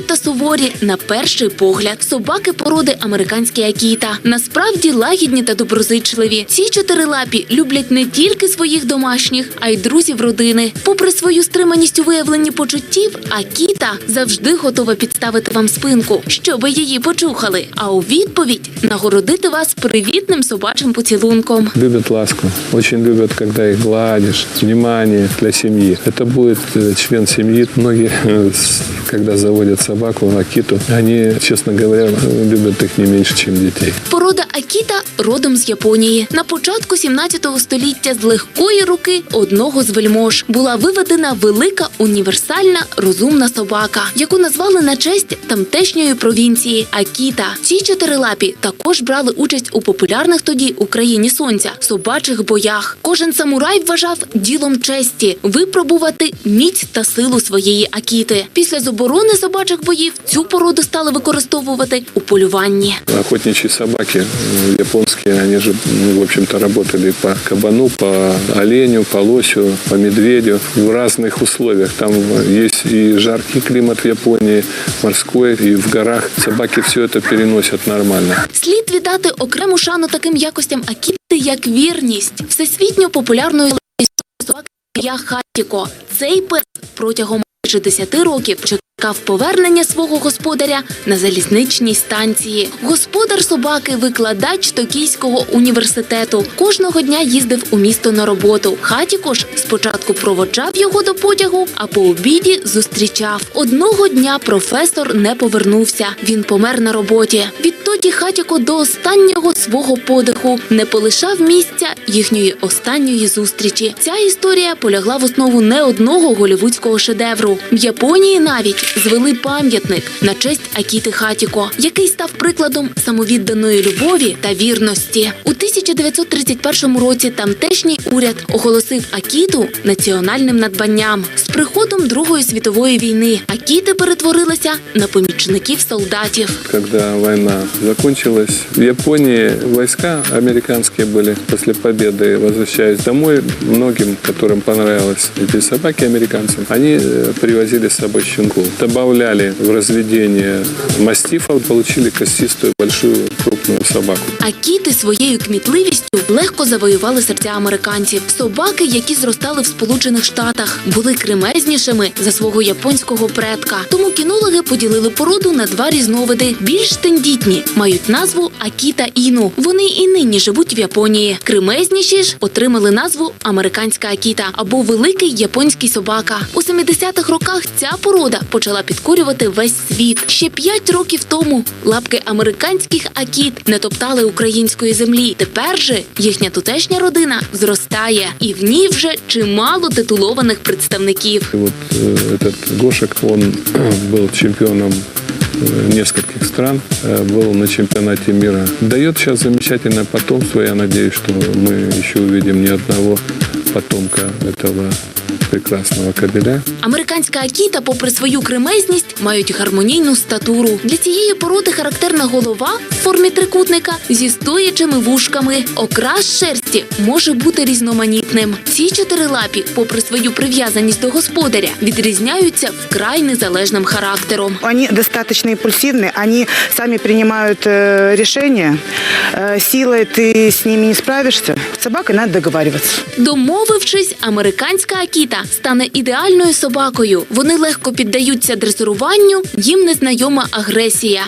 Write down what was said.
Вічливі та суворі на перший погляд. Собаки породи американські акіта. Насправді лагідні та доброзичливі. Ці чотирилапі люблять не тільки своїх домашніх, а й друзів родини. Попри свою стриманість у виявленні почуттів, акіта завжди готова підставити вам спинку, щоби її почухали. А у відповідь нагородити вас привітним собачим поцілунком. Любят ласку, очень любят, когда их гладишь, внимание для семьи. Это будет э, член семьи. Многие, э, с- когда заводят собаку, акиту, они, честно говоря, любят их не меньше, чем детей. Порода Акіта родом з Японії. На початку 17 століття з легкої руки одного з вельмож була виведена велика універсальна розумна собака, яку назвали на честь тамтешньої провінції Акіта. Ці чотирилапі також брали участь у популярних тоді у країні сонця собачих боях. Кожен самурай вважав ділом честі випробувати міць та силу своєї акіти. Після заборони собачих боїв цю породу стали використовувати у полюванні. Охотничьи собаки японские, они же, ну, в общем-то, работали по кабану, по оленю, по лосю, по медведю в разных условиях. Там э, есть и жаркий климат в Японии, морской, и в горах. Собаки все это переносят нормально. Слід віддати окрему шану таким якостям акіти, як вірність, всесвітньо популярної собаки я Хатіко. Цей пес протягом майже 10 років чекав повернення свого господаря на залізничній станції. Господар собаки, викладач Токійського університету, кожного дня їздив у місто на роботу. Хатіко ж спочатку проводжав його до потягу, а по обіді зустрічав. Одного дня професор не повернувся. Він помер на роботі. Відтоді Хатіко до останнього свого подиху не полишав місця їхньої останньої зустрічі. Ця історія полягла в основу не одного голівудського шедевру. В Японії навіть звели пам'ятник на честь Акіти Хатіко, який став прикладом самовідданої любові та вірності. У 1931 році тамтешній уряд оголосив Акіту національним надбанням. З приходом Другої світової війни Акіти перетворилися на помічників солдатів. Когда война закончилась, в Японии войска американские были после победы, возвращаясь домой, многим, которым понравились эти собаки американцам, они э, привозили с собой щенков. Добавляли в разведение мастифов, получили костистую большую крупную собаку. Акіти своєю кмітливістю легко завоювали серця американців. Собаки, які зростали в Сполучених Штатах, були кремезнішими за свого японського предка. Тому кінологи поділили породу на два різновиди. Більш тендітні мають назву Акіта Іну. Вони і нині живуть в Японії. Кремезніші ж отримали назву американська Акіта або великий японський собака. У 70-х роках ця порода почала підкорювати весь світ. Ще п'ять років тому лапки американських акіт не топтали української землі. Тепер же їхня тутешня родина зростає, і в ній вже чимало титулованих представників. И вот э, этот Гошек, он был чемпионом э, нескольких стран, э, был на чемпионате мира. Дает сейчас замечательное потомство. Я надеюсь, что мы еще увидим не одного потомка этого прекрасного кабеля. Американська акіта, попри свою кремезність, мають гармонійну статуру. Для цієї породи характерна голова в формі трикутника зі стоячими вушками. Окрас шерсті може бути різноманітним. Ці чотирилапі, попри свою прив'язаність до господаря, відрізняються вкрай незалежним характером. Они достаточно импульсивны, они сами принимают э, решения. Э, силой ты с ними не справишься. С собакой надо договариваться. Домовившись, американська акіта стане ідеальною собакою. Вони легко піддаються дресируванню, їм незнайома агресія.